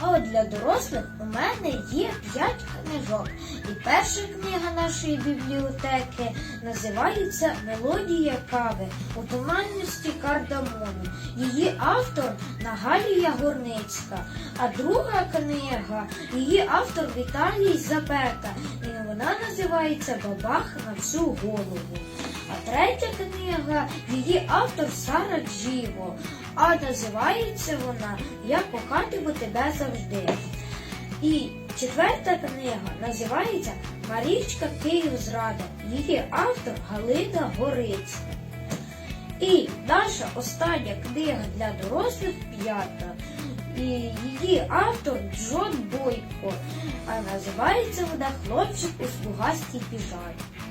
А от для дорослих у мене є п'ять книжок. І перша книга нашої бібліотеки називається Мелодія кави у туманності кардамону. Її автор Нагалія Горницька. А друга книга її автор Віталій Запека. І вона називається Бабах на всю голову. А третя книга її автор Сара Джіво. А називається вона Я кохатиму тебе завжди. І четверта книга називається Марічка Київзрада. Її автор Галина Горицька. І наша остання книга для дорослих п'ята. І її автор Джон Бойко. А називається вона Хлопчик у слугастій піжамі.